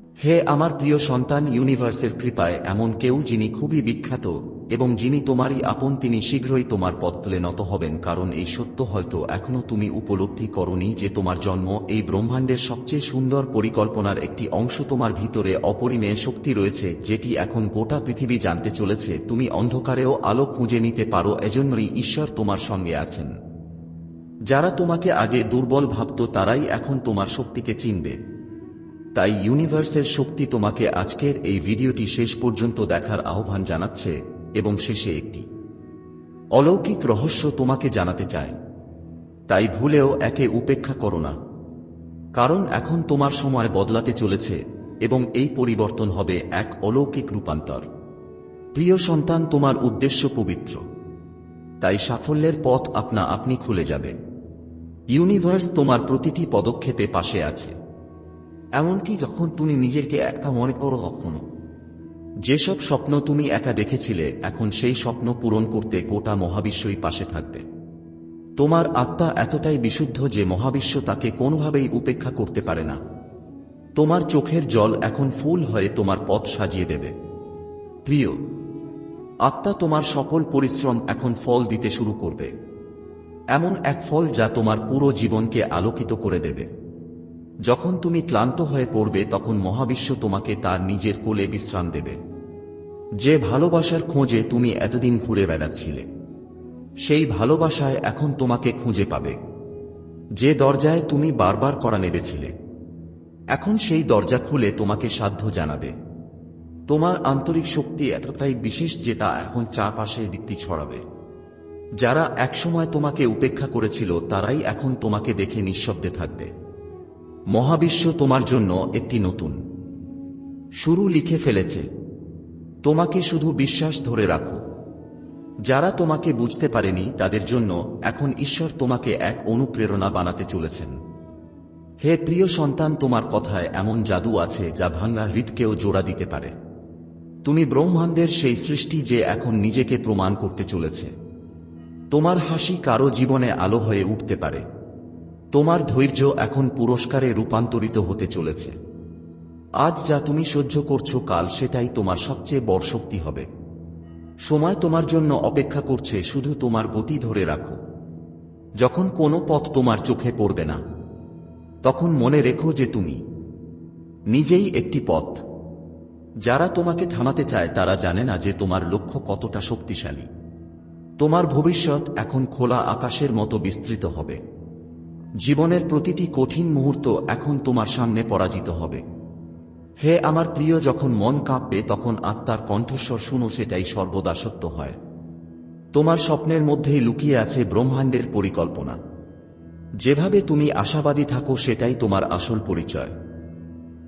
হে আমার প্রিয় সন্তান ইউনিভার্সের কৃপায় এমন কেউ যিনি খুবই বিখ্যাত, এবং যিনি তোমারই আপন তিনি শীঘ্রই তোমার পথ নত হবেন, কারণ এই সত্য হয়তো এখনও তুমি উপলব্ধি করনি যে তোমার জন্ম এই ব্রহ্মাণ্ডের সবচেয়ে সুন্দর পরিকল্পনার একটি অংশ। তোমার ভিতরে অপরিমেয় শক্তি রয়েছে, যেটি এখন গোটা পৃথিবী জানতে চলেছে। তুমি অন্ধকারেও আলো খুঁজে নিতে পারো, এজন্যই ঈশ্বর তোমার সঙ্গে আছেন। যারা তোমাকে আগে দুর্বল ভাবত, তারাই এখন তোমার শক্তিকে চিনবে। তাই ইউনিভার্সের শক্তি তোমাকে আজকের এই ভিডিওটি শেষ পর্যন্ত দেখার আহ্বান জানাচ্ছে এবং শেষে একটি অলৌকিক রহস্য তোমাকে জানাতে চায়। তাই ভুলেও একে উপেক্ষা করো না। কারণ এখন তোমার সময় বদলাতে চলেছে এবং এই পরিবর্তন হবে এক অলৌকিক রূপান্তর। প্রিয় সন্তান, তোমার উদ্দেশ্য পবিত্র। তাই সাফল্যের পথ আপনা আপনি খুলে যাবে। ইউনিভার্স তোমার প্রতিটি পদক্ষেপে পাশে আছে। এমনকি যখন তুমি নিজেকে একা মনে করো কখনো, যেসব স্বপ্ন তুমি একা দেখেছিলে, এখন সেই স্বপ্ন পূরণ করতে গোটা মহাবিশ্বই পাশে থাকবে। তোমার আত্মা এতটাই বিশুদ্ধ যে মহাবিশ্ব তাকে কোনোভাবেই উপেক্ষা করতে পারে না। তোমার চোখের জল এখন ফুল হয়ে তোমার পথ সাজিয়ে দেবে। প্রিয়, আত্মা তোমার সকল পরিশ্রম এখন ফল দিতে শুরু করবে। এমন এক ফল যা তোমার পুরো জীবনকে আলোকিত করে দেবে। যখন তুমি ক্লান্ত হয়ে পড়বে, তখন মহাবিশ্ব তোমাকে তার নিজের কোলে বিশ্রাম দেবে। যে ভালোবাসার খোঁজে তুমি এতদিন ঘুরে বেড়াচ্ছিলে, সেই ভালোবাসায় এখন তোমাকে খুঁজে পাবে। যে দরজায় তুমি বারবার করা নেবেছিলে এখন সেই দরজা খুলে তোমাকে সাধ্য জানাবে। তোমার আন্তরিক শক্তি এতটাই বিশেষ যে তা এখন চারপাশে দিকটি ছড়াবে। যারা একসময় তোমাকে উপেক্ষা করেছিল, তারাই এখন তোমাকে দেখে নিঃশব্দে থাকবে। মহাবিশ্ব তোমার জন্য একটি নতুন। শুরু লিখে ফেলেছে, তোমাকে শুধু বিশ্বাস ধরে রাখো। যারা তোমাকে বুঝতে পারেনি, তাদের জন্য এখন ঈশ্বর তোমাকে এক অনুপ্রেরণা বানাতে চলেছেন। হে প্রিয় সন্তান, তোমার কথায় এমন জাদু আছে যা ভাঙ্গা হৃদকেও জোড়া দিতে পারে। তুমি ব্রহ্মাণ্ডের সেই সৃষ্টি যে এখন নিজেকে প্রমাণ করতে চলেছে। তোমার হাসি কারও জীবনে আলো হয়ে উঠতে পারে। তোমার ধৈর্য এখন পুরস্কারে রূপান্তরিত হতে চলেছে। আজ যা তুমি সহ্য করছ কাল সেটাই তোমার সবচেয়ে বড় শক্তি হবে। সময় তোমার জন্য অপেক্ষা করছে, শুধু তোমার গতি ধরে রাখো। যখন কোনো পথ তোমার চোখে পড়বে না, তখন মনে রেখো যে তুমি নিজেই একটি পথ। যারা তোমাকে থামাতে চায়, তারা জানে না যে তোমার লক্ষ্য কতটা শক্তিশালী। তোমার ভবিষ্যৎ এখন খোলা আকাশের মতো বিস্তৃত হবে। জীবনের প্রতিটি কঠিন মুহূর্ত এখন তোমার সামনে পরাজিত হবে। হে আমার প্রিয়, যখন মন কাঁপবে, তখন আত্মার কণ্ঠস্বর শুনো, সেটাই সর্বদা সত্য হয়। তোমার স্বপ্নের মধ্যেই লুকিয়ে আছে ব্রহ্মাণ্ডের পরিকল্পনা। যেভাবে তুমি আশাবাদী থাকো, সেটাই তোমার আসল পরিচয়।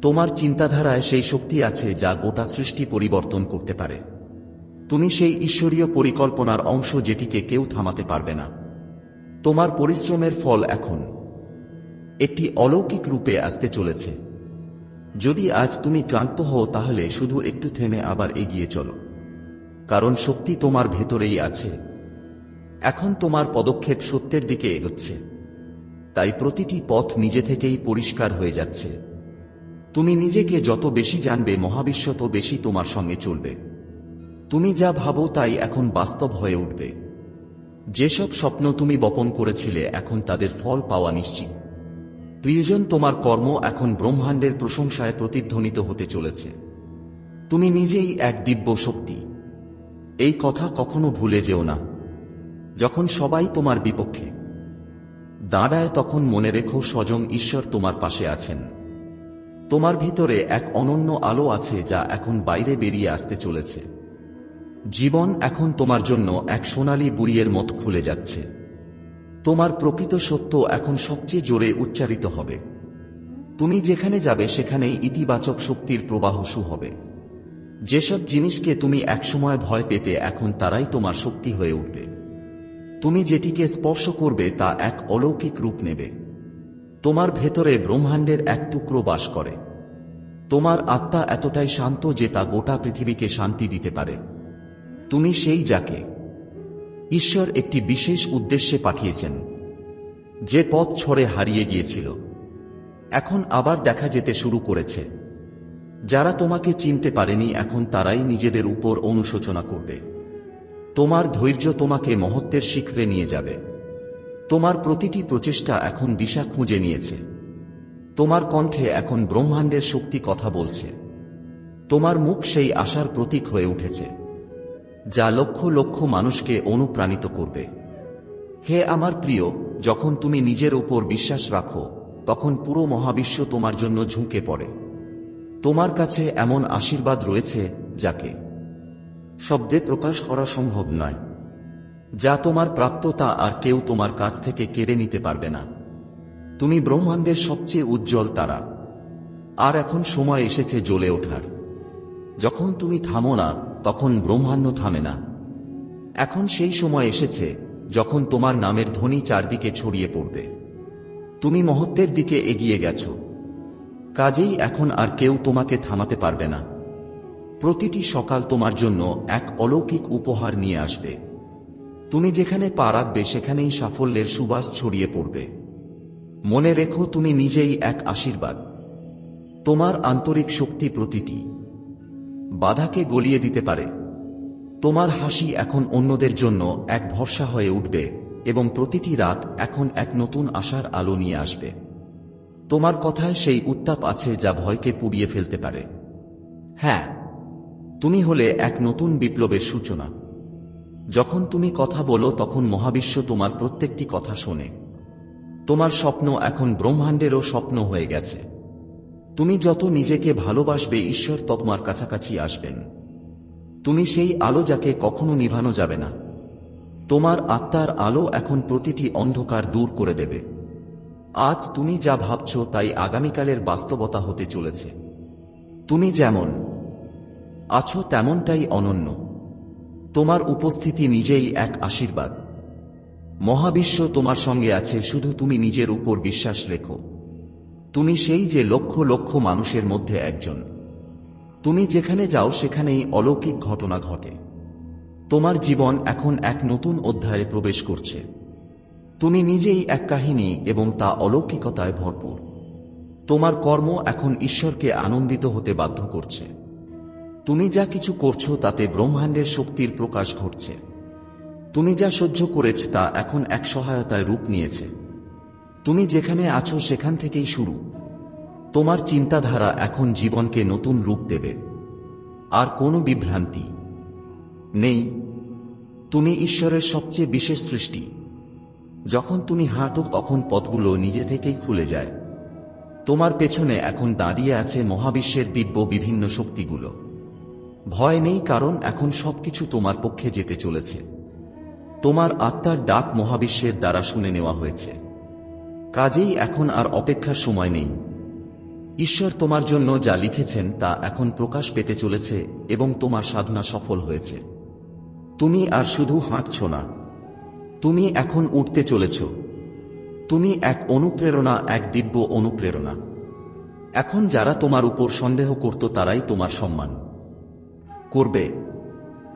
তোমার চিন্তাধারায় সেই শক্তি আছে, যা গোটা সৃষ্টি পরিবর্তন করতে পারে। তুমি সেই ঈশ্বরীয় পরিকল্পনার অংশ যেটিকে কেউ থামাতে পারবে না। তোমার পরিশ্রমের ফল এখন। একটি অলৌকিক রূপে আসতে চলেছে। যদি আজ তুমি ক্লান্ত হও, তাহলে শুধু একটু থেমে আবার এগিয়ে চলো। কারণ শক্তি তোমার ভেতরেই আছে। এখন তোমার পদক্ষেপ সত্যের দিকে এগোচ্ছে। তাই প্রতিটি পথ নিজে থেকেই পরিষ্কার হয়ে যাচ্ছে। তুমি নিজেকে যত বেশি জানবে, মহাবিশ্ব তো বেশি তোমার সঙ্গে চলবে। তুমি যা ভাবো, তাই এখন বাস্তব হয়ে উঠবে। যেসব স্বপ্ন তুমি বপন করেছিলে, এখন তাদের ফল পাওয়া নিশ্চিত। প্রিয়জন তোমার কর্ম এখন ব্রহ্মাণ্ডের প্রশংসায় প্রতিধ্বনিত হতে চলেছে। তুমি নিজেই এক দিব্য শক্তি। এই কথা কখনো ভুলে যেও না। যখন সবাই তোমার বিপক্ষে, দাঁড়ায় তখন মনে রেখো স্বজন ঈশ্বর তোমার পাশে আছেন। তোমার ভিতরে এক অনন্য আলো আছে যা এখন বাইরে বেরিয়ে আসতে চলেছে। জীবন এখন তোমার জন্য এক সোনালী বুড়িয়ের মত খুলে যাচ্ছে। তোমার প্রকৃত সত্য এখন সবচেয়ে জোরে উচ্চারিত হবে। তুমি যেখানে যাবে, সেখানেই ইতিবাচক শক্তির প্রবাহ শু হবে। যেসব জিনিসকে তুমি একসময় ভয় পেতে, এখন তারাই তোমার শক্তি হয়ে উঠবে। তুমি যেটিকে স্পর্শ করবে, তা এক অলৌকিক রূপ নেবে। তোমার ভেতরে ব্রহ্মাণ্ডের এক টুকরো বাস করে। তোমার আত্মা এতটাই শান্ত যে তা গোটা পৃথিবীকে শান্তি দিতে পারে। তুমি সেই যাকে ঈশ্বর একটি বিশেষ উদ্দেশ্যে পাঠিয়েছেন, যে পথ ছড়ে হারিয়ে গিয়েছিল। এখন আবার দেখা যেতে শুরু করেছে। যারা তোমাকে চিনতে পারেনি, এখন তারাই নিজেদের উপর অনুশোচনা করবে। তোমার ধৈর্য তোমাকে মহত্বের শিখরে নিয়ে যাবে। তোমার প্রতিটি প্রচেষ্টা এখন দিশা খুঁজে নিয়েছে। তোমার কণ্ঠে এখন ব্রহ্মাণ্ডের শক্তি কথা বলছে। তোমার মুখ সেই আশার প্রতীক হয়ে উঠেছে। যা লক্ষ লক্ষ মানুষকে অনুপ্রাণিত করবে। হে আমার প্রিয়, যখন তুমি নিজের উপর বিশ্বাস রাখো, তখন পুরো মহাবিশ্ব তোমার জন্য ঝুঁকে পড়ে। তোমার কাছে এমন আশীর্বাদ রয়েছে যাকে। শব্দে প্রকাশ করা সম্ভব নয়। যা তোমার প্রাপ্যতা আর কেউ তোমার কাছ থেকে কেড়ে নিতে পারবে না। তুমি ব্রহ্মাণ্ডের সবচেয়ে উজ্জ্বল তারা। আর এখন সময় এসেছে জ্বলে ওঠার। যখন তুমি থামো না তখন ব্রহ্মাণ্ড থামে না। এখন সেই সময় এসেছে যখন তোমার নামের ধ্বনি চারদিকে ছড়িয়ে পড়বে। তুমি মহত্বের দিকে এগিয়ে গেছো। কাজেই এখন আর কেউ তোমাকে থামাতে পারবে না। প্রতিটি সকাল তোমার জন্য এক অলৌকিক উপহার নিয়ে আসবে। তুমি যেখানে পা রাখবে সেখানেই সাফল্যের সুবাস ছড়িয়ে পড়বে। মনে রেখো তুমি নিজেই এক আশীর্বাদ। তোমার আন্তরিক শক্তি প্রতিটি। বাধাকে গলিয়ে দিতে পারে। তোমার হাসি এখন অন্যদের জন্য এক ভরসা হয়ে উঠবে এবং প্রতিটি রাত এখন এক নতুন আশার আলো নিয়ে আসবে। তোমার কথায় সেই উত্তাপ আছে যা ভয়কে পুড়িয়ে ফেলতে পারে। হ্যাঁ তুমি হলে এক নতুন বিপ্লবের সূচনা। যখন তুমি কথা বলো, তখন মহাবিশ্ব তোমার প্রত্যেকটি কথা শোনে। তোমার স্বপ্ন এখন ব্রহ্মাণ্ডেরও স্বপ্ন হয়ে গেছে। তুমি যত নিজেকে ভালোবাসবে, ঈশ্বর তোমার কাছাকাছি আসবেন। তুমি সেই আলো যাকে কখনো নিভানো যাবে না। তোমার আত্মার আলো এখন প্রতিটি অন্ধকার দূর করে দেবে। আজ তুমি যা ভাবছ, তাই আগামীকালের বাস্তবতা হতে চলেছে। তুমি যেমন আছো, তেমনটাই অনন্য। তোমার উপস্থিতি নিজেই এক আশীর্বাদ। মহাবিশ্ব তোমার সঙ্গে আছে, শুধু তুমি নিজের উপর বিশ্বাস রেখো। তুমি সেই যে লক্ষ লক্ষ মানুষের মধ্যে একজন। তুমি যেখানে যাও সেখানেই অলৌকিক ঘটনা ঘটে। তোমার জীবন এখন এক নতুন অধ্যায়ে প্রবেশ করছে। তুমি নিজেই এক কাহিনী এবং তা অলৌকিকতায় ভরপুর। তোমার কর্ম এখন ঈশ্বরকে আনন্দিত হতে বাধ্য করছে। তুমি যা কিছু করছ তাতে ব্রহ্মাণ্ডের শক্তির প্রকাশ ঘটছে। তুমি যা সহ্য করেছ তা এখন এক সহায়তায় রূপ নিয়েছে। তুমি যেখানে আছো সেখান থেকেই শুরু। তোমার চিন্তাধারা এখন জীবনকে নতুন রূপ দেবে। আর কোনো বিভ্রান্তি নেই। তুমি ঈশ্বরের সবচেয়ে বিশেষ সৃষ্টি। যখন তুমি হাঁটো, তখন পথগুলো নিজে থেকেই খুলে যায়। তোমার পেছনে এখন দাঁড়িয়ে আছে মহাবিশ্বের দিব্য বিভিন্ন শক্তিগুলো। ভয় নেই কারণ এখন সবকিছু তোমার পক্ষে যেতে চলেছে। তোমার আত্মার ডাক মহাবিশ্বের দ্বারা শুনে নেওয়া হয়েছে। কাজেই এখন আর অপেক্ষার সময় নেই। ঈশ্বর তোমার জন্য যা লিখেছেন তা এখন প্রকাশ পেতে চলেছে এবং তোমার সাধনা সফল হয়েছে। তুমি আর শুধু হাঁটছ না। তুমি এখন উঠতে চলেছ। তুমি এক অনুপ্রেরণা, এক দিব্য অনুপ্রেরণা। এখন যারা তোমার উপর সন্দেহ করত তারাই তোমার সম্মান করবে।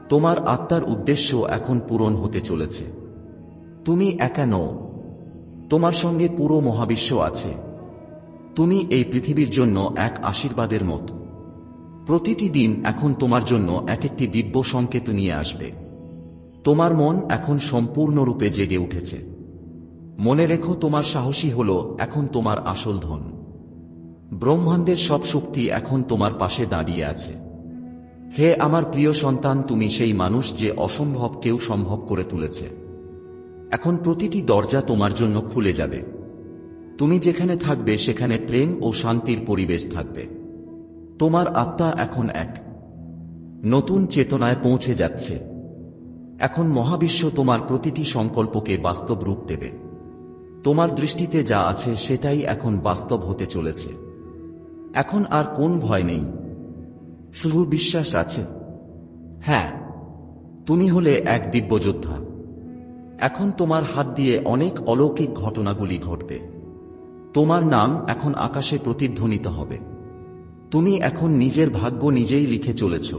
তোমার আত্মার উদ্দেশ্য এখন পূরণ হতে চলেছে। তুমি একা নও। তোমার সঙ্গে পুরো মহাবিশ্ব আছে। তুমি এই পৃথিবীর জন্য এক আশীর্বাদের মত। প্রতিটি দিন এখন তোমার জন্য এক একটি দিব্য সংকেত নিয়ে আসবে। তোমার মন এখন সম্পূর্ণরূপে জেগে উঠেছে। মনে রেখো তোমার সাহসী হল এখন তোমার আসল ধন। ব্রহ্মাণ্ডের সব শক্তি এখন তোমার পাশে দাঁড়িয়ে আছে। হে আমার প্রিয় সন্তান, তুমি সেই মানুষ যে অসম্ভব কেউ সম্ভব করে তুলেছে। এখন প্রতিটি দরজা তোমার জন্য খুলে যাবে। তুমি যেখানে থাকবে, সেখানে প্রেম ও শান্তির পরিবেশ থাকবে। তোমার আত্মা এখন এক। নতুন চেতনায় পৌঁছে যাচ্ছে। এখন মহাবিশ্ব তোমার প্রতিটি সংকল্পকে বাস্তব রূপ দেবে। তোমার দৃষ্টিতে যা আছে, সেটাই এখন বাস্তব হতে চলেছে। এখন আর কোন ভয় নেই। শুধু বিশ্বাস আছে। হ্যাঁ তুমি হলে এক দিব্যযোদ্ধা। এখন তোমার হাত দিয়ে অনেক অলৌকিক ঘটনাগুলি ঘটবে। তোমার নাম এখন আকাশে প্রতিধ্বনিত হবে। তুমি এখন নিজের ভাগ্য নিজেই লিখে চলেছ।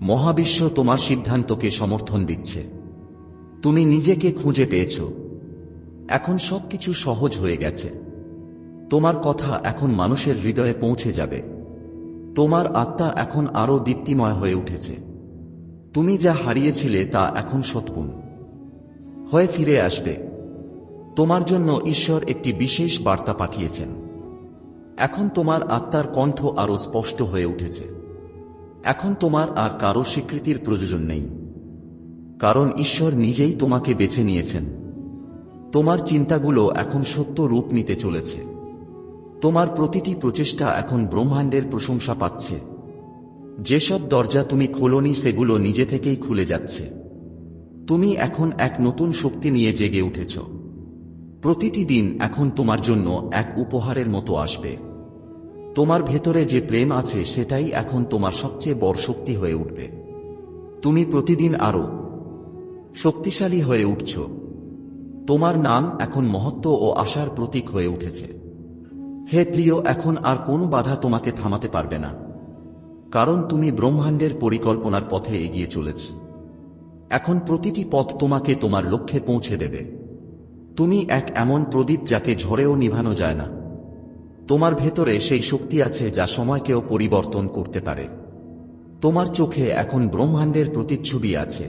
মহাবিশ্ব তোমার সিদ্ধান্তকে সমর্থন দিচ্ছে। তুমি নিজেকে খুঁজে পেয়েছ। এখন সবকিছু সহজ হয়ে গেছে। তোমার কথা এখন মানুষের হৃদয়ে পৌঁছে যাবে। তোমার আত্মা এখন আরও দীপ্তিময় হয়ে উঠেছে। তুমি যা হারিয়েছিলে তা এখন সৎগুণ। হয়ে ফিরে আসবে। তোমার জন্য ঈশ্বর একটি বিশেষ বার্তা পাঠিয়েছেন। এখন তোমার আত্মার কণ্ঠ আরও স্পষ্ট হয়ে উঠেছে। এখন তোমার আর কারও স্বীকৃতির প্রয়োজন নেই। কারণ ঈশ্বর নিজেই তোমাকে বেছে নিয়েছেন। তোমার চিন্তাগুলো এখন সত্য রূপ নিতে চলেছে। তোমার প্রতিটি প্রচেষ্টা এখন ব্রহ্মাণ্ডের প্রশংসা পাচ্ছে। যেসব দরজা তুমি খোলনি, সেগুলো নিজে থেকেই খুলে যাচ্ছে। তুমি এখন এক নতুন শক্তি নিয়ে জেগে উঠেছ। প্রতিটি দিন এখন তোমার জন্য এক উপহারের মতো আসবে। তোমার ভেতরে যে প্রেম আছে, সেটাই এখন তোমার সবচেয়ে বড় শক্তি হয়ে উঠবে। তুমি প্রতিদিন আরও শক্তিশালী হয়ে উঠছ। তোমার নাম এখন মহত্ব ও আশার প্রতীক হয়ে উঠেছে। হে প্রিয়, এখন আর কোনো বাধা তোমাকে থামাতে পারবে না। কারণ তুমি ব্রহ্মাণ্ডের পরিকল্পনার পথে এগিয়ে চলেছ। এখন প্রতিটি পথ তোমাকে তোমার লক্ষ্যে পৌঁছে দেবে। তুমি এক এমন প্রদীপ যাকে ঝড়েও নিভানো যায় না। তোমার ভেতরে সেই শক্তি আছে যা সময়কেও পরিবর্তন করতে পারে। তোমার চোখে এখন ব্রহ্মাণ্ডের প্রতিচ্ছবি আছে।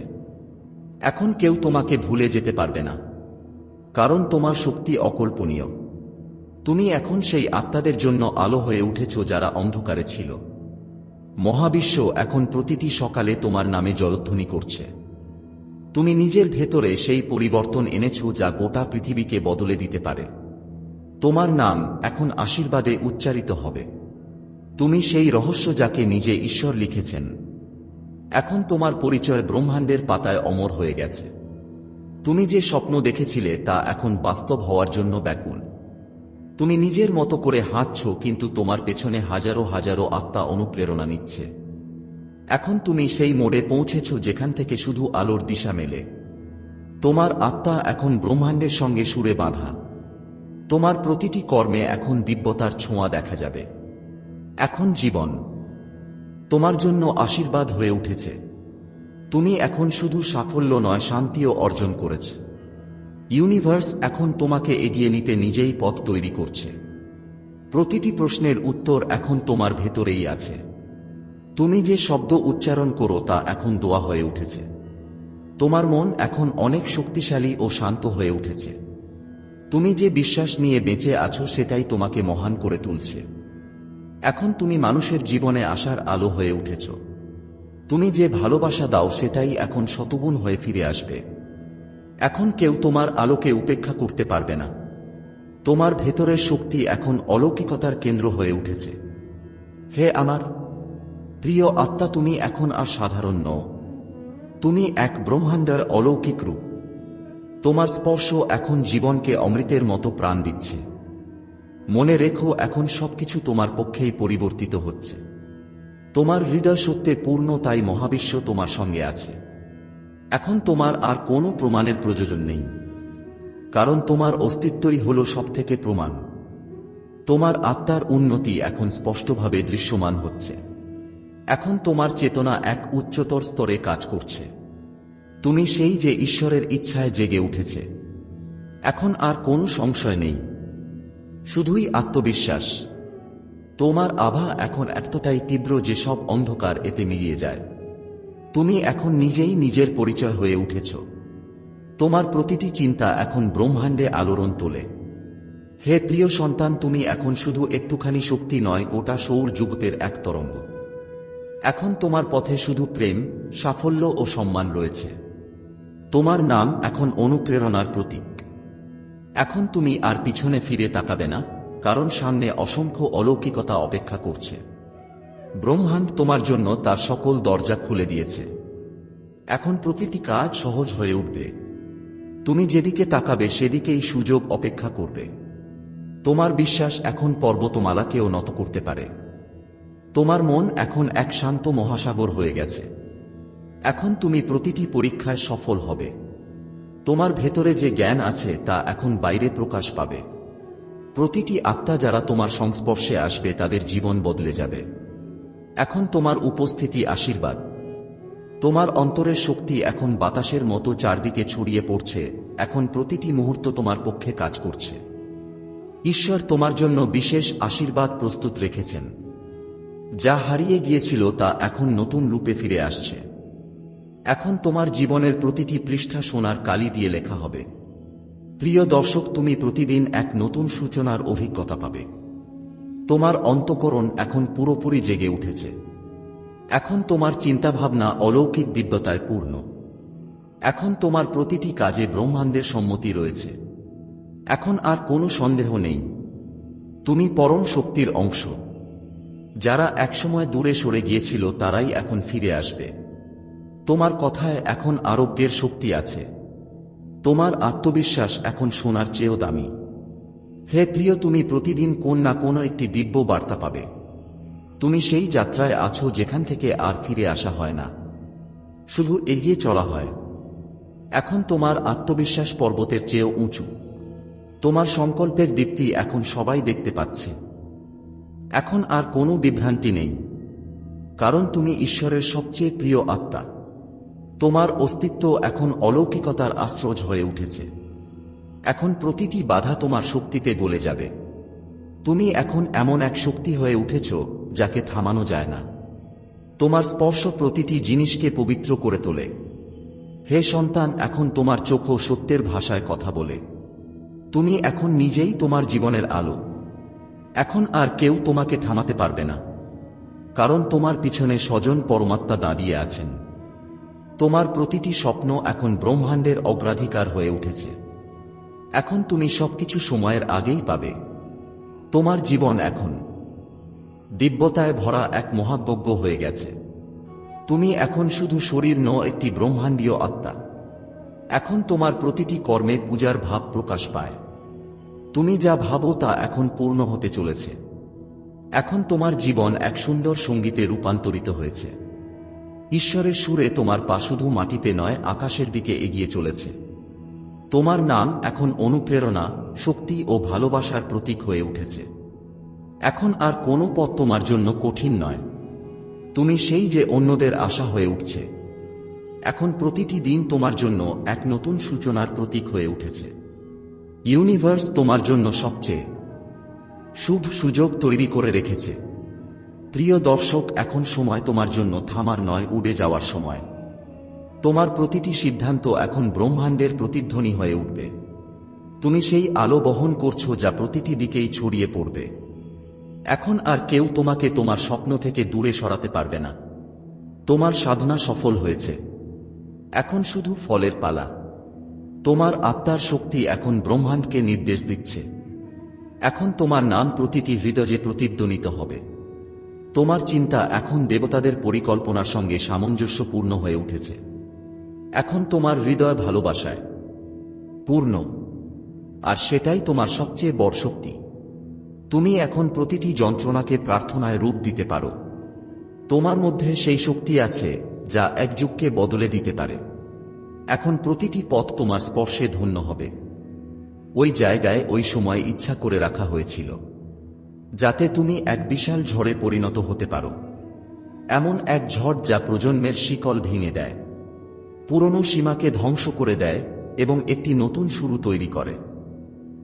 এখন কেউ তোমাকে ভুলে যেতে পারবে না। কারণ তোমার শক্তি অকল্পনীয়। তুমি এখন সেই আত্মাদের জন্য আলো হয়ে উঠেছ যারা অন্ধকারে ছিল। মহাবিশ্ব এখন প্রতিটি সকালে তোমার নামে জলধ্বনি করছে। তুমি নিজের ভেতরে সেই পরিবর্তন এনেছ যা গোটা পৃথিবীকে বদলে দিতে পারে। তোমার নাম এখন আশীর্বাদে উচ্চারিত হবে। তুমি সেই রহস্য যাকে নিজে ঈশ্বর লিখেছেন। এখন তোমার পরিচয় ব্রহ্মাণ্ডের পাতায় অমর হয়ে গেছে। তুমি যে স্বপ্ন দেখেছিলে তা এখন বাস্তব হওয়ার জন্য ব্যাকুল। তুমি নিজের মতো করে হাঁটছ, কিন্তু তোমার পেছনে হাজারো হাজারো আত্মা অনুপ্রেরণা নিচ্ছে। এখন তুমি সেই মোড়ে পৌঁছেছ যেখান থেকে শুধু আলোর দিশা মেলে। তোমার আত্মা এখন ব্রহ্মাণ্ডের সঙ্গে সুরে বাঁধা। তোমার প্রতিটি কর্মে এখন দিব্যতার ছোঁয়া দেখা যাবে। এখন জীবন। তোমার জন্য আশীর্বাদ হয়ে উঠেছে। তুমি এখন শুধু সাফল্য নয়, শান্তিও অর্জন করেছ। ইউনিভার্স এখন তোমাকে এগিয়ে নিতে নিজেই পথ তৈরি করছে। প্রতিটি প্রশ্নের উত্তর এখন তোমার ভেতরেই আছে। তুমি যে শব্দ উচ্চারণ করো তা এখন দোয়া হয়ে উঠেছে। তোমার মন এখন অনেক শক্তিশালী ও শান্ত হয়ে উঠেছে। তুমি যে বিশ্বাস নিয়ে বেঁচে আছো সেটাই তোমাকে মহান করে তুলছে। এখন তুমি মানুষের জীবনে আসার আলো হয়ে উঠেছ। তুমি যে ভালোবাসা দাও সেটাই এখন শতগুণ হয়ে ফিরে আসবে। এখন কেউ তোমার আলোকে উপেক্ষা করতে পারবে না। তোমার ভেতরের শক্তি এখন অলৌকিকতার কেন্দ্র হয়ে উঠেছে। হে আমার প্রিয় আত্মা, তুমি এখন আর সাধারণ নও। তুমি এক ব্রহ্মাণ্ডের অলৌকিক রূপ। তোমার স্পর্শ এখন জীবনকে অমৃতের মতো প্রাণ দিচ্ছে। মনে রেখো, এখন সবকিছু তোমার পক্ষেই পরিবর্তিত হচ্ছে। তোমার হৃদয় সত্যে পূর্ণ, তাই মহাবিশ্ব তোমার সঙ্গে আছে। এখন তোমার আর কোনো প্রমাণের প্রয়োজন নেই। কারণ তোমার অস্তিত্বই হল সবথেকে প্রমাণ। তোমার আত্মার উন্নতি এখন স্পষ্টভাবে দৃশ্যমান হচ্ছে। এখন তোমার চেতনা এক উচ্চতর স্তরে কাজ করছে। তুমি সেই যে ঈশ্বরের ইচ্ছায় জেগে উঠেছে। এখন আর কোনো সংশয় নেই। শুধুই আত্মবিশ্বাস। তোমার আভা এখন এতটাই তীব্র যে সব অন্ধকার এতে মিলিয়ে যায়। তুমি এখন নিজেই নিজের পরিচয় হয়ে উঠেছ। তোমার প্রতিটি চিন্তা এখন ব্রহ্মাণ্ডে আলোড়ন তোলে। হে প্রিয় সন্তান, তুমি এখন শুধু একটুখানি শক্তি নয়, গোটা সৌর যুগতের এক তরঙ্গ। এখন তোমার পথে শুধু প্রেম, সাফল্য ও সম্মান রয়েছে। তোমার নাম এখন অনুপ্রেরণার প্রতীক। এখন তুমি আর পিছনে ফিরে তাকাবে না, কারণ সামনে অসংখ্য অলৌকিকতা অপেক্ষা করছে। ব্রহ্মাণ্ড তোমার জন্য তার সকল দরজা খুলে দিয়েছে। এখন প্রতিটি কাজ সহজ হয়ে উঠবে। তুমি যেদিকে তাকাবে সেদিকেই সুযোগ অপেক্ষা করবে। তোমার বিশ্বাস এখন পর্বতমালাকেও নত করতে পারে। তোমার মন এখন এক শান্ত মহাসাগর হয়ে গেছে। এখন তুমি প্রতিটি পরীক্ষায় সফল হবে। তোমার ভেতরে যে জ্ঞান আছে তা এখন বাইরে প্রকাশ পাবে। প্রতিটি আত্মা যারা তোমার সংস্পর্শে আসবে, তাদের জীবন বদলে যাবে। এখন তোমার উপস্থিতি আশীর্বাদ। তোমার অন্তরের শক্তি এখন বাতাসের মতো চারদিকে ছড়িয়ে পড়ছে। এখন প্রতিটি মুহূর্ত তোমার পক্ষে কাজ করছে। ঈশ্বর তোমার জন্য বিশেষ আশীর্বাদ প্রস্তুত রেখেছেন। যা হারিয়ে গিয়েছিল তা এখন নতুন রূপে ফিরে আসছে। এখন তোমার জীবনের প্রতিটি পৃষ্ঠা সোনার কালি দিয়ে লেখা হবে। প্রিয় দর্শক, তুমি প্রতিদিন এক নতুন সূচনার অভিজ্ঞতা পাবে। তোমার অন্তকরণ এখন পুরোপুরি জেগে উঠেছে। এখন তোমার চিন্তাভাবনা অলৌকিক দিব্যতায় পূর্ণ। এখন তোমার প্রতিটি কাজে ব্রহ্মাণ্ডের সম্মতি রয়েছে। এখন আর কোনো সন্দেহ নেই। তুমি পরম শক্তির অংশ। যারা একসময় দূরে সরে গিয়েছিল তারাই এখন ফিরে আসবে। তোমার কথায় এখন আরোগ্যের শক্তি আছে। তোমার আত্মবিশ্বাস এখন সোনার চেয়েও দামি। হে প্রিয়, তুমি প্রতিদিন কোন না কোনো একটি দিব্য বার্তা পাবে। তুমি সেই যাত্রায় আছো যেখান থেকে আর ফিরে আসা হয় না। শুধু এগিয়ে চলা হয়। এখন তোমার আত্মবিশ্বাস পর্বতের চেয়েও উঁচু। তোমার সংকল্পের দীপ্তি এখন সবাই দেখতে পাচ্ছে। এখন আর কোনো বিভ্রান্তি নেই। কারণ তুমি ঈশ্বরের সবচেয়ে প্রিয় আত্মা। তোমার অস্তিত্ব এখন অলৌকিকতার আশ্রয় হয়ে উঠেছে। এখন প্রতিটি বাধা তোমার শক্তিতে গলে যাবে। তুমি এখন এমন এক শক্তি হয়ে উঠেছ যাকে থামানো যায় না। তোমার স্পর্শ প্রতিটি জিনিসকে পবিত্র করে তোলে। হে সন্তান, এখন তোমার চোখও সত্যের ভাষায় কথা বলে। তুমি এখন নিজেই তোমার জীবনের আলো। এখন আর কেউ তোমাকে থামাতে পারবে না। কারণ তোমার পিছনে স্বজন পরমাত্মা দাঁড়িয়ে আছেন। তোমার প্রতিটি স্বপ্ন এখন ব্রহ্মাণ্ডের অগ্রাধিকার হয়ে উঠেছে। এখন তুমি সবকিছু সময়ের আগেই পাবে। তোমার জীবন এখন। দিব্যতায় ভরা এক মহাজ্ঞ হয়ে গেছে। তুমি এখন শুধু শরীর ন একটি ব্রহ্মাণ্ডীয় আত্মা। এখন তোমার প্রতিটি কর্মে পূজার ভাব প্রকাশ পায়। তুমি যা ভাবো তা এখন পূর্ণ হতে চলেছে। এখন তোমার জীবন এক সুন্দর সঙ্গীতে রূপান্তরিত হয়েছে। ঈশ্বরের সুরে তোমার পা শুধু মাটিতে নয়, আকাশের দিকে এগিয়ে চলেছে। তোমার নাম এখন অনুপ্রেরণা, শক্তি ও ভালোবাসার প্রতীক হয়ে উঠেছে। এখন আর কোনো পথ তোমার জন্য কঠিন নয়। তুমি সেই যে অন্যদের আশা হয়ে উঠছে। এখন প্রতিটি দিন তোমার জন্য এক নতুন সূচনার প্রতীক হয়ে উঠেছে। ইউনিভার্স তোমার জন্য সবচেয়ে শুভ সুযোগ তৈরি করে রেখেছে। প্রিয় দর্শক, এখন সময় তোমার জন্য থামার নয়, উড়ে যাওয়ার সময়। তোমার প্রতিটি সিদ্ধান্ত এখন ব্রহ্মাণ্ডের প্রতিধ্বনি হয়ে উঠবে। তুমি সেই আলো বহন করছ যা প্রতিটি দিকেই ছড়িয়ে পড়বে। এখন আর কেউ তোমাকে তোমার স্বপ্ন থেকে দূরে সরাতে পারবে না। তোমার সাধনা সফল হয়েছে। এখন শুধু ফলের পালা। তোমার আত্মার শক্তি এখন ব্রহ্মাণ্ডকে নির্দেশ দিচ্ছে। এখন তোমার নাম প্রতিটি হৃদয়ে প্রতিধ্বনিত হবে। তোমার চিন্তা এখন দেবতাদের পরিকল্পনার সঙ্গে সামঞ্জস্যপূর্ণ হয়ে উঠেছে। এখন তোমার হৃদয় ভালোবাসায় পূর্ণ, আর সেটাই তোমার সবচেয়ে বড় শক্তি। তুমি এখন প্রতিটি যন্ত্রণাকে প্রার্থনায় রূপ দিতে পারো। তোমার মধ্যে সেই শক্তি আছে যা এক যুগকে বদলে দিতে পারে। এখন প্রতিটি পথ তোমার স্পর্শে ধন্য হবে। ওই জায়গায় ওই সময় ইচ্ছা করে রাখা হয়েছিল, যাতে তুমি এক বিশাল ঝড়ে পরিণত হতে পারো। এমন এক ঝড় যা প্রজন্মের শিকল ভেঙে দেয়, পুরনো সীমাকে ধ্বংস করে দেয় এবং একটি নতুন শুরু তৈরি করে।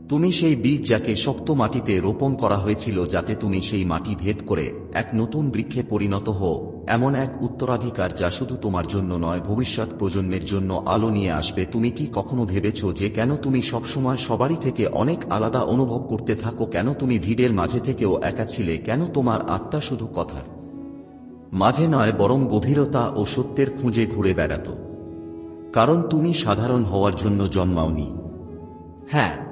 তুমি সেই বীজ যাকে শক্ত মাটিতে রোপণ করা হয়েছিল যাতে তুমি সেই মাটি ভেদ করে এক নতুন বৃক্ষে পরিণত হও, এমন এক উত্তরাধিকার যা শুধু তোমার জন্য নয়, ভবিষ্যৎ প্রজন্মের জন্য আলো নিয়ে আসবে। তুমি কি কখনো ভেবেছ যে কেন তুমি সবসময় সবারই থেকে অনেক আলাদা অনুভব করতে থাকো? কেন তুমি ভিড়ের মাঝে থেকেও একা ছিলে? কেন তোমার আত্মা শুধু কথার মাঝে নয়, বরং গভীরতা ও সত্যের খুঁজে ঘুরে বেড়াত? কারণ তুমি সাধারণ হওয়ার জন্য জন্মাওনি। হ্যাঁ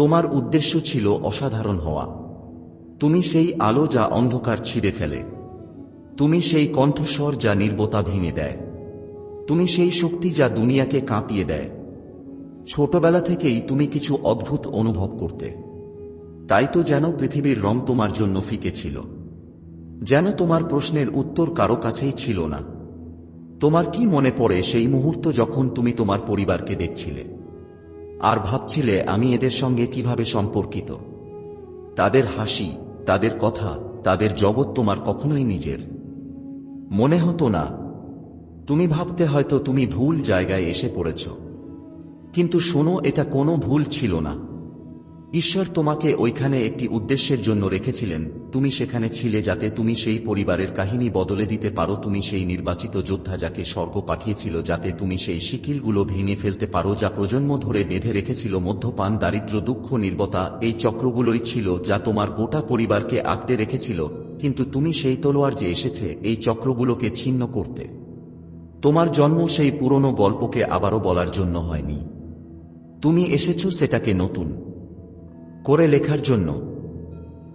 তোমার উদ্দেশ্য ছিল অসাধারণ হওয়া। তুমি সেই আলো যা অন্ধকার ছিঁড়ে ফেলে। তুমি সেই কণ্ঠস্বর যা নির্বতা ভেঙে দেয়। তুমি সেই শক্তি যা দুনিয়াকে কাঁপিয়ে দেয়। ছোটবেলা থেকেই তুমি কিছু অদ্ভুত অনুভব করতে। তাই তো যেন পৃথিবীর রং তোমার জন্য ফিকে ছিল। যেন তোমার প্রশ্নের উত্তর কারও কাছেই ছিল না। তোমার কি মনে পড়ে সেই মুহূর্ত যখন তুমি তোমার পরিবারকে দেখছিলে? আর ভাবছিলে আমি এদের সঙ্গে কীভাবে সম্পর্কিত? তাদের হাসি, তাদের কথা, তাদের জগৎ তোমার কখনোই নিজের। মনে হতো না, তুমি ভাবতে হয়তো তুমি ভুল জায়গায় এসে পড়েছ। কিন্তু শোনো, এটা কোনো ভুল ছিল না। ঈশ্বর তোমাকে ওইখানে একটি উদ্দেশ্যের জন্য রেখেছিলেন, তুমি সেখানে ছিলে যাতে তুমি সেই পরিবারের কাহিনী বদলে দিতে পারো, তুমি সেই নির্বাচিত যোদ্ধা যাকে স্বর্গ পাঠিয়েছিল, যাতে তুমি সেই শিকিলগুলো ভেঙে ফেলতে পারো, যা প্রজন্ম ধরে বেঁধে রেখেছিল মধ্যপান, দারিদ্র, দুঃখ, নির্বতা, এই চক্রগুলোই ছিল যা তোমার গোটা পরিবারকে আঁকতে রেখেছিল, কিন্তু তুমি সেই তলোয়ার যে এসেছে, এই চক্রগুলোকে ছিন্ন করতে। তোমার জন্ম সেই পুরনো গল্পকে আবারও বলার জন্য হয়নি। তুমি এসেছ সেটাকে নতুন। করে লেখার জন্য।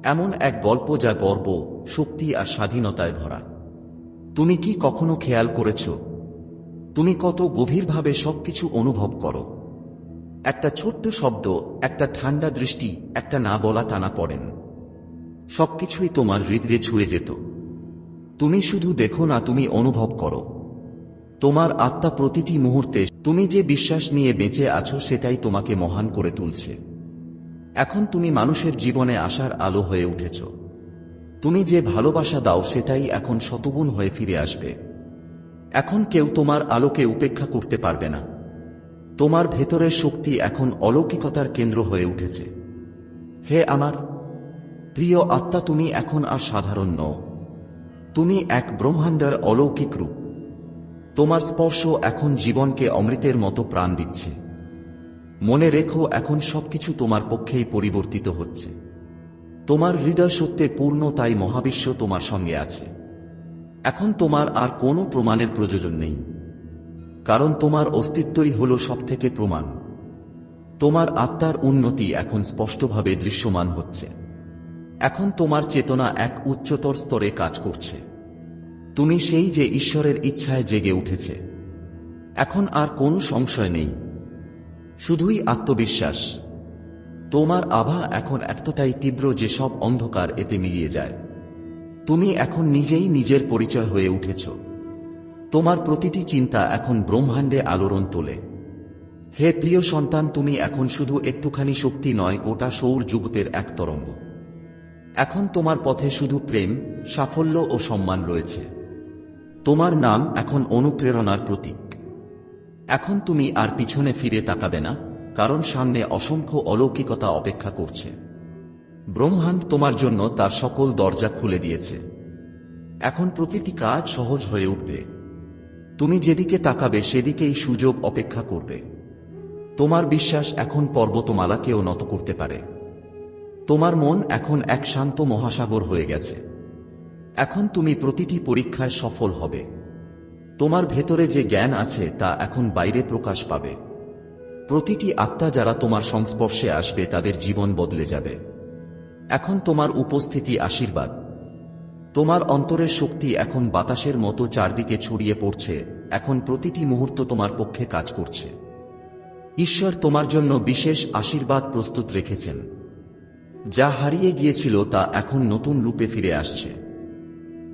এমন এক গল্প যা গর্ব, শক্তি আর স্বাধীনতায় ভরা। তুমি কি কখনো খেয়াল করেছ? তুমি কত গভীরভাবে সবকিছু অনুভব করো? একটা ছোট্ট শব্দ, একটা ঠান্ডা দৃষ্টি, একটা না বলা টানা পড়েন। সবকিছুই তোমার হৃদয়ে ছুঁয়ে যেত। তুমি শুধু দেখো না, তুমি অনুভব করো। তোমার আত্মা প্রতিটি মুহূর্তে, তুমি যে বিশ্বাস নিয়ে বেঁচে আছো সেটাই তোমাকে মহান করে তুলছে। এখন তুমি মানুষের জীবনে আসার আলো হয়ে উঠেছ। তুমি যে ভালোবাসা দাও সেটাই এখন শতগুণ হয়ে ফিরে আসবে। এখন কেউ তোমার আলোকে উপেক্ষা করতে পারবে না। তোমার ভেতরের শক্তি এখন অলৌকিকতার কেন্দ্র হয়ে উঠেছে। হে আমার, প্রিয় আত্মা, তুমি এখন আর সাধারণ নও। তুমি এক ব্রহ্মাণ্ডের অলৌকিক রূপ। তোমার স্পর্শ এখন জীবনকে অমৃতের মতো প্রাণ দিচ্ছে। মনে রেখো, এখন সবকিছু তোমার পক্ষেই পরিবর্তিত হচ্ছে। তোমার হৃদয় সত্যে পূর্ণ, তাই মহাবিশ্ব তোমার সঙ্গে আছে। এখন তোমার আর কোনো প্রমাণের প্রয়োজন নেই। কারণ তোমার অস্তিত্বই হল সবথেকে প্রমাণ। তোমার আত্মার উন্নতি এখন স্পষ্টভাবে দৃশ্যমান হচ্ছে। এখন তোমার চেতনা এক উচ্চতর স্তরে কাজ করছে। তুমি সেই যে ঈশ্বরের ইচ্ছায় জেগে উঠেছে। এখন আর কোনো সংশয় নেই। শুধুই আত্মবিশ্বাস। তোমার আভা এখন এতটাই তীব্র যে সব অন্ধকার এতে মিলিয়ে যায়। তুমি এখন নিজেই নিজের পরিচয় হয়ে উঠেছ। তোমার প্রতিটি চিন্তা এখন ব্রহ্মাণ্ডে আলোড়ন তোলে। হে প্রিয় সন্তান, তুমি এখন শুধু একটুখানি শক্তি নয়, গোটা সৌর যুগতের এক তরঙ্গ। এখন তোমার পথে শুধু প্রেম, সাফল্য ও সম্মান রয়েছে। তোমার নাম এখন অনুপ্রেরণার প্রতীক। এখন তুমি আর পিছনে ফিরে তাকাবে না, কারণ সামনে অসংখ্য অলৌকিকতা অপেক্ষা করছে। ব্রহ্মাণ্ড তোমার জন্য তার সকল দরজা খুলে দিয়েছে। এখন প্রতিটি কাজ সহজ হয়ে উঠবে। তুমি যেদিকে তাকাবে সেদিকেই সুযোগ অপেক্ষা করবে। তোমার বিশ্বাস এখন পর্বতমালাকেও নত করতে পারে। তোমার মন এখন এক শান্ত মহাসাগর হয়ে গেছে। এখন তুমি প্রতিটি পরীক্ষায় সফল হবে। তোমার ভেতরে যে জ্ঞান আছে তা এখন বাইরে প্রকাশ পাবে। প্রতিটি আত্মা যারা তোমার সংস্পর্শে আসবে তাদের জীবন বদলে যাবে। এখন তোমার উপস্থিতি আশীর্বাদ। তোমার অন্তরের শক্তি এখন বাতাসের মতো চারদিকে ছড়িয়ে পড়ছে, এখন প্রতিটি মুহূর্ত তোমার পক্ষে কাজ করছে। ঈশ্বর তোমার জন্য বিশেষ আশীর্বাদ প্রস্তুত রেখেছেন। যা হারিয়ে গিয়েছিল তা এখন নতুন রূপে ফিরে আসছে।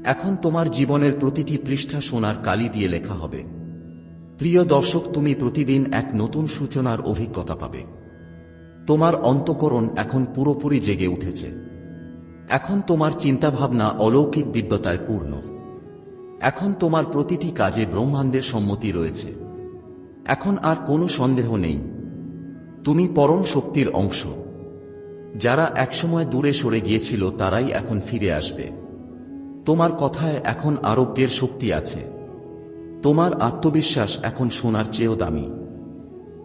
এখন তোমার জীবনের প্রতিটি পৃষ্ঠা সোনার কালি দিয়ে লেখা হবে। প্রিয় দর্শক, তুমি প্রতিদিন এক নতুন সূচনার অভিজ্ঞতা পাবে। তোমার অন্তকরণ এখন পুরোপুরি জেগে উঠেছে। এখন তোমার চিন্তাভাবনা অলৌকিক দিব্যতায় পূর্ণ। এখন তোমার প্রতিটি কাজে ব্রহ্মাণ্ডের সম্মতি রয়েছে। এখন আর কোনো সন্দেহ নেই। তুমি পরম শক্তির অংশ। যারা একসময় দূরে সরে গিয়েছিল, তারাই এখন ফিরে আসবে। তোমার কথায় এখন আরোগ্যের শক্তি আছে। তোমার আত্মবিশ্বাস এখন সোনার চেয়েও দামি।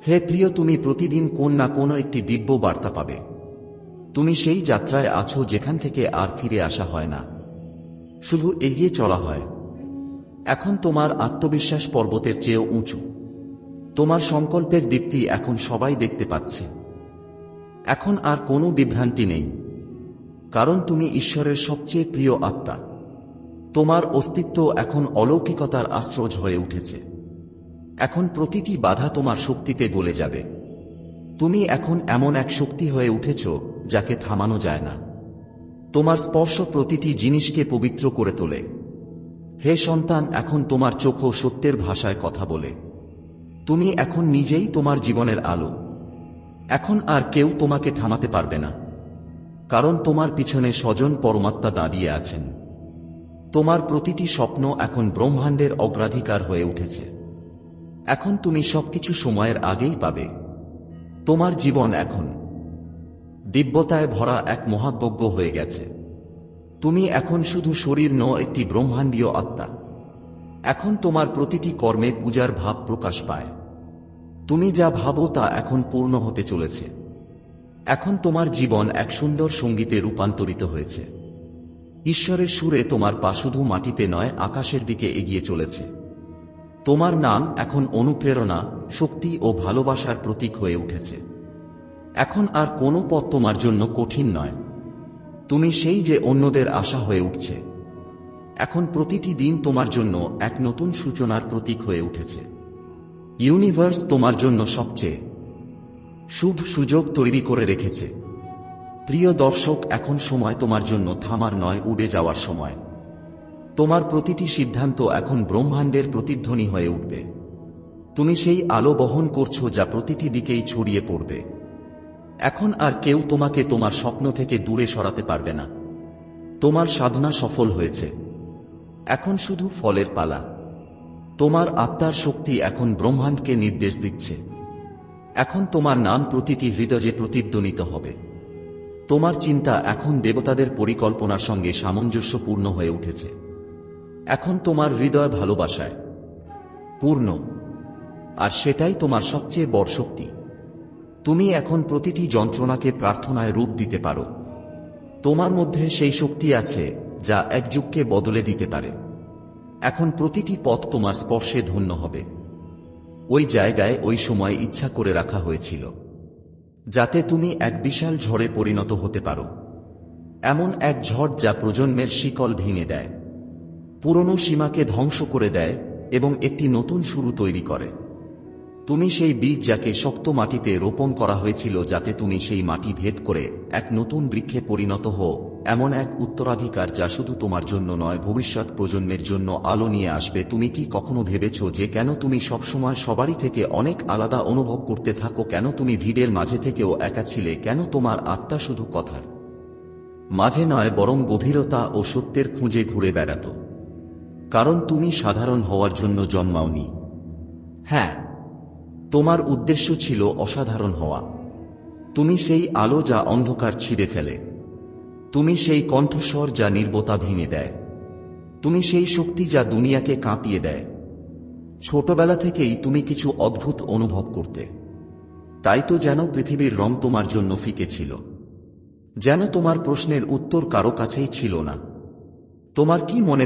হে প্রিয়, তুমি প্রতিদিন কোন না কোনো একটি দিব্য বার্তা পাবে। তুমি সেই যাত্রায় আছো যেখান থেকে আর ফিরে আসা হয় না। শুধু এগিয়ে চলা হয়। এখন তোমার আত্মবিশ্বাস পর্বতের চেয়েও উঁচু। তোমার সংকল্পের দীপ্তি এখন সবাই দেখতে পাচ্ছে। এখন আর কোনো বিভ্রান্তি নেই। কারণ তুমি ঈশ্বরের সবচেয়ে প্রিয় আত্মা। তোমার অস্তিত্ব এখন অলৌকিকতার আশ্রজ হয়ে উঠেছে। এখন প্রতিটি বাধা তোমার শক্তিতে গলে যাবে। তুমি এখন এমন এক শক্তি হয়ে উঠেছ যাকে থামানো যায় না। তোমার স্পর্শ প্রতিটি জিনিসকে পবিত্র করে তোলে। হে সন্তান, এখন তোমার চোখও সত্যের ভাষায় কথা বলে। তুমি এখন নিজেই তোমার জীবনের আলো। এখন আর কেউ তোমাকে থামাতে পারবে না। কারণ তোমার পিছনে স্বজন পরমাত্মা দাঁড়িয়ে আছেন। তোমার প্রতিটি স্বপ্ন এখন ব্রহ্মাণ্ডের অগ্রাধিকার হয়ে উঠেছে। এখন তুমি সবকিছু সময়ের আগেই পাবে। তোমার জীবন এখন। দিব্যতায় ভরা এক মহাজ্ঞ হয়ে গেছে। তুমি এখন শুধু শরীর ন একটি ব্রহ্মাণ্ডীয় আত্মা। এখন তোমার প্রতিটি কর্মে পূজার ভাব প্রকাশ পায়। তুমি যা ভাবো তা এখন পূর্ণ হতে চলেছে। এখন তোমার জীবন এক সুন্দর সঙ্গীতে রূপান্তরিত হয়েছে। ঈশ্বরের সুরে তোমার পা শুধু মাটিতে নয়, আকাশের দিকে এগিয়ে চলেছে। তোমার নাম এখন অনুপ্রেরণা, শক্তি ও ভালোবাসার প্রতীক হয়ে উঠেছে। এখন আর কোনো পথ তোমার জন্য কঠিন নয়। তুমি সেই যে অন্যদের আশা হয়ে উঠছে। এখন প্রতিটি দিন তোমার জন্য এক নতুন সূচনার প্রতীক হয়ে উঠেছে। ইউনিভার্স তোমার জন্য সবচেয়ে শুভ সুযোগ তৈরি করে রেখেছে। প্রিয় দর্শক, এখন সময় তোমার জন্য থামার নয়, উড়ে যাওয়ার সময়। তোমার প্রতিটি সিদ্ধান্ত এখন ব্রহ্মাণ্ডের প্রতিধ্বনি হয়ে উঠবে। তুমি সেই আলো বহন করছ যা প্রতিটি দিকেই ছড়িয়ে পড়বে। এখন আর কেউ তোমাকে তোমার স্বপ্ন থেকে দূরে সরাতে পারবে না। তোমার সাধনা সফল হয়েছে। এখন শুধু ফলের পালা। তোমার আত্মার শক্তি এখন ব্রহ্মাণ্ডকে নির্দেশ দিচ্ছে। এখন তোমার নাম প্রতিটি হৃদয়ে প্রতিধ্বনিত হবে। তোমার চিন্তা এখন দেবতাদের পরিকল্পনার সঙ্গে সামঞ্জস্যপূর্ণ হয়ে উঠেছে। এখন তোমার হৃদয় ভালোবাসায় পূর্ণ, আর সেটাই তোমার সবচেয়ে বড় শক্তি। তুমি এখন প্রতিটি যন্ত্রণাকে প্রার্থনায় রূপ দিতে পারো। তোমার মধ্যে সেই শক্তি আছে যা এক যুগকে বদলে দিতে পারে। এখন প্রতিটি পথ তোমার স্পর্শে ধন্য হবে। ওই জায়গায় ওই সময় ইচ্ছা করে রাখা হয়েছিল। যাতে তুমি এক বিশাল ঝড়ে পরিণত হতে পারো। এমন এক ঝড় যা প্রজন্মের শিকল ভেঙে দেয়। পুরনো সীমাকে ধ্বংস করে দেয় এবং একটি নতুন শুরু তৈরি করে। তুমি সেই বীজ যাকে শক্ত মাটিতে রোপণ করা হয়েছিল যাতে তুমি সেই মাটি ভেদ করে এক নতুন বৃক্ষে পরিণত হও। এমন এক উত্তরাধিকার যা শুধু তোমার জন্য নয়, ভবিষ্যৎ প্রজন্মের জন্য আলো নিয়ে আসবে। তুমি কি কখনো ভেবেছ যে কেন তুমি সবসময় সবারই থেকে অনেক আলাদা অনুভব করতে থাকো? কেন তুমি ভিড়ের মাঝে থেকেও একা ছিলে? কেন তোমার আত্মা শুধু কথার? মাঝে নয়, বরং গভীরতা ও সত্যের খুঁজে ঘুরে বেড়াত। কারণ তুমি সাধারণ হওয়ার জন্য জন্মাওনি। হ্যাঁ তোমার উদ্দেশ্য ছিল অসাধারণ হওয়া। তুমি সেই আলো যা অন্ধকার ছিঁড়ে ফেলে। তুমি সেই কণ্ঠস্বর যা নির্বতা ভেঙে দেয়। তুমি সেই শক্তি যা দুনিয়াকে কাঁপিয়ে দেয়। ছোটবেলা থেকেই তুমি কিছু অদ্ভুত অনুভব করতে। তাই তো যেন পৃথিবীর রং তোমার জন্য ফিকেছিল যেন তোমার প্রশ্নের উত্তর কারও কাছেই ছিল না। তোমার কি মনে